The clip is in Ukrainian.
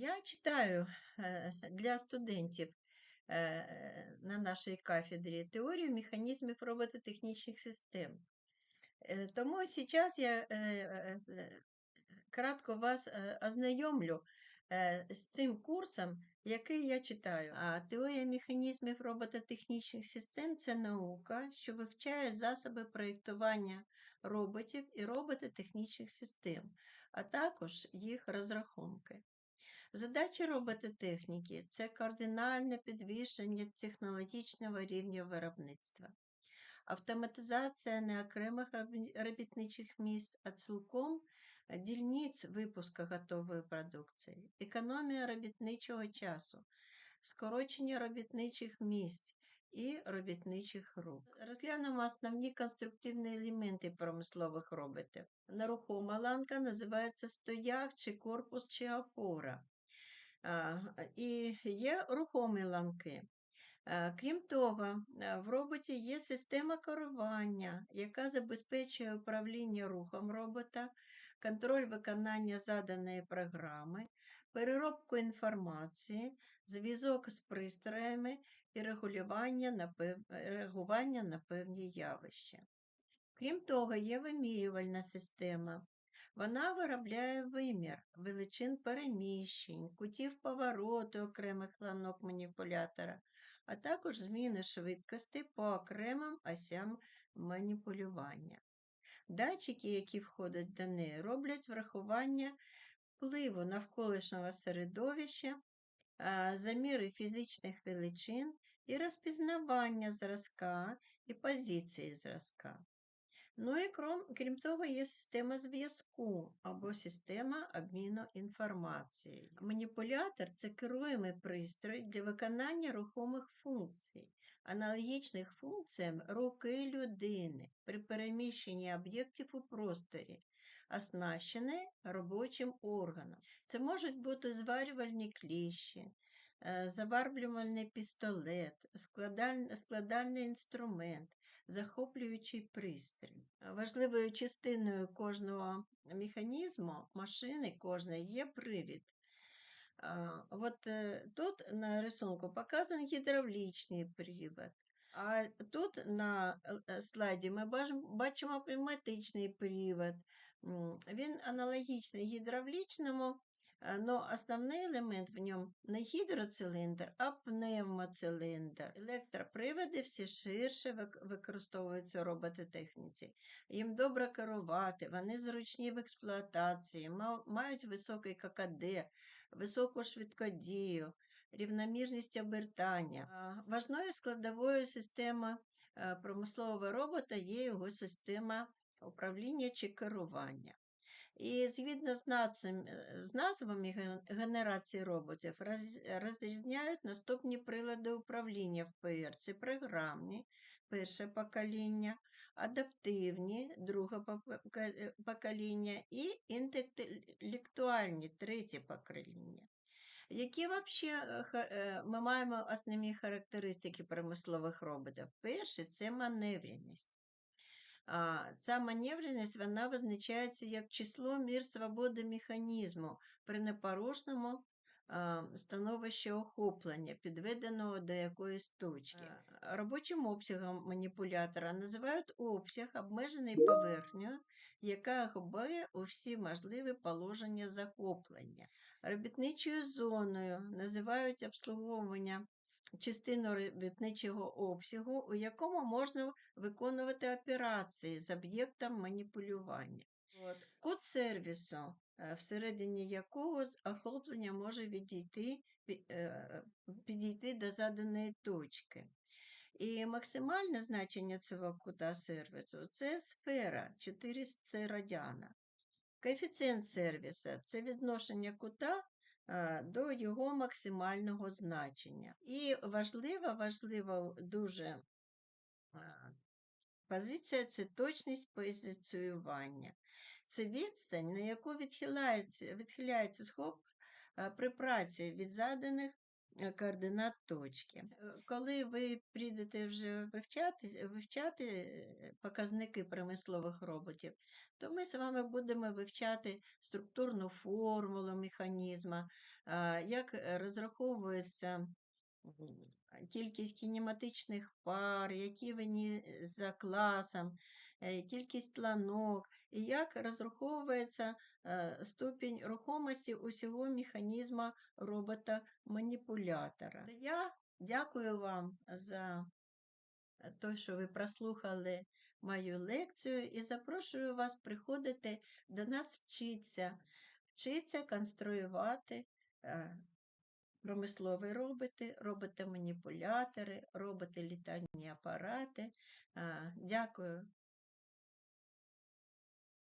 Я читаю е, для студентів е, на нашій кафедрі теорію механізмів робототехнічних систем. Е, Тому зараз я кратко вас ознайомлю з цим курсом, який я читаю. А теорія механізмів робототехнічних систем це наука, що вивчає засоби проєктування роботів і робототехнічних систем, а також їх розрахунки. Задача робототехніки це кардинальне підвищення технологічного рівня виробництва, автоматизація не окремих робітничих місць, а цілком дільниць випуску готової продукції, економія робітничого часу, скорочення робітничих місць і робітничих рук. Розглянемо основні конструктивні елементи промислових роботів. Нерухома ланка називається стояк чи корпус чи опора. І є рухомі ланки. Е, Крім того, е, в роботі є система керування, яка забезпечує управління рухом робота, контроль виконання заданої програми, переробку інформації, зв'язок з пристроями і регулювання на пев- реагування на певні явища. Крім того, є вимірювальна система. Вона виробляє вимір величин переміщень, кутів повороту окремих ланок маніпулятора, а також зміни швидкості по окремим осям маніпулювання. Датчики, які входять до неї, роблять врахування впливу навколишнього середовища, заміри фізичних величин і розпізнавання зразка і позиції зразка. Ну і крім, крім того, є система зв'язку або система обміну інформацією. Маніпулятор це керуємий пристрій для виконання рухомих функцій, аналогічних функціям руки людини при переміщенні об'єктів у просторі, оснащений робочим органом. Це можуть бути зварювальні кліщі, е, заварблювальний пістолет, складаль- складальний інструмент, захоплюючий пристрій. Важливою частиною кожного механізму, машини кожної є привід. От е, тут на рисунку показаний гідравлічний привід. А тут на е, е, слайді ми бачимо, пневматичний привід. Він аналогічний гідравлічному, але основний елемент в ньому не гідроциліндр, а пневмоциліндр. Електроприводи всі ширше використовуються у робототехніці. Їм добре керувати, вони зручні в експлуатації, мають високий ККД, високу швидкодію, рівномірність обертання. Важною складовою системи е, промислового робота є його система управління чи керування. І згідно з, нацем- е, з назвами генерації роботів роз- розрізняють наступні прилади управління в ПР. Це програмні, перше покоління, адаптивні, друге е, покоління і інтелектуальні, третє покоління. Які вообще е, ми маємо основні характеристики промислових роботів? Перше це маневреність. А, Ця маневреність вона визначається як число мір свободи механізму при непорушному становищі охоплення, підведеного до якоїсь точки. Робочим обсягом маніпулятора називають обсяг, обмежений поверхнею, яка охоплює усі можливі положення захоплення. Робітничою зоною називають обслуговування частину робітничого обсягу, у якому можна виконувати операції з об'єктом маніпулювання. От. Код сервісу, е, всередині якого охоплення може відійти, е, підійти до заданої точки. І максимальне значення цього кута сервісу це сфера 400 радіана. Коефіцієнт сервіса це відношення кута до його максимального значення. І важлива, важлива дуже позиція це точність позиціювання. Це відстань, на яку відхиляється, відхиляється схоп при праці від заданих е, координат точки. Е, Коли ви прийдете вже вивчати, вивчати показники промислових роботів, то ми з вами будемо вивчати структурну формулу механізму, як розраховується кількість кінематичних пар, які вони за класом, кількість ланок, і як розраховується е, ступінь рухомості усього механізму робота-маніпулятора. Я дякую вам за те, що ви прослухали мою лекцію, і запрошую вас приходити до нас вчитися, вчитися конструювати е, промислові роботи, роботи-маніпулятори, роботи-літальні апарати. Е, Дякую